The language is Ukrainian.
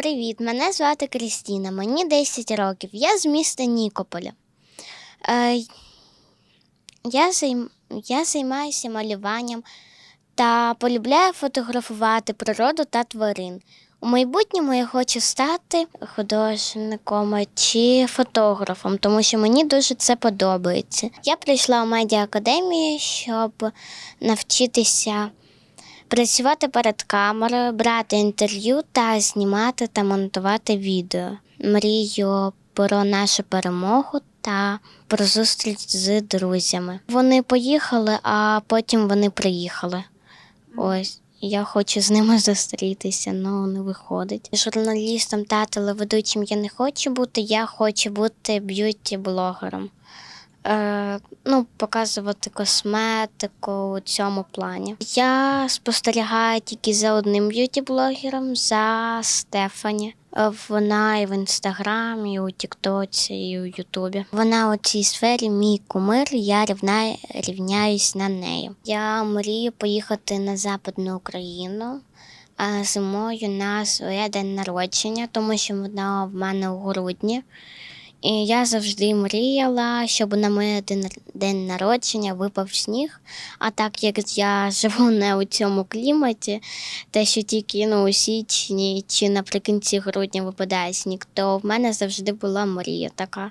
Привіт, мене звати Крістіна, мені 10 років. Я з міста Нікополя. Е, я, займ... я займаюся малюванням та полюбляю фотографувати природу та тварин. У майбутньому я хочу стати художником чи фотографом, тому що мені дуже це подобається. Я прийшла у медіаакадемію, щоб навчитися працювати перед камерою, брати інтерв'ю та знімати та монтувати відео. Мрію про нашу перемогу та про зустріч з друзями. Вони поїхали, а потім вони приїхали. Ось. Я хочу з ними зустрітися, але не виходить. Журналістом та телеведучим я не хочу бути, я хочу бути б'юті-блогером. Е, ну, показувати косметику у цьому плані. Я спостерігаю тільки за одним б'юті-блогером, за Стефані. Е, Вона і в інстаграмі, і у Тіктоці, і у Ютубі. Вона у цій сфері мій кумир, я рівна, рівняюсь на неї. Я мрію поїхати на Западну Україну а зимою на своє день народження, тому що воно в мене у грудні. І я завжди мріяла, щоб на моє день, народження випав сніг. А так як я живу не у цьому кліматі, те, що тільки ну, у січні чи наприкінці грудня випадає сніг, то в мене завжди була мрія така.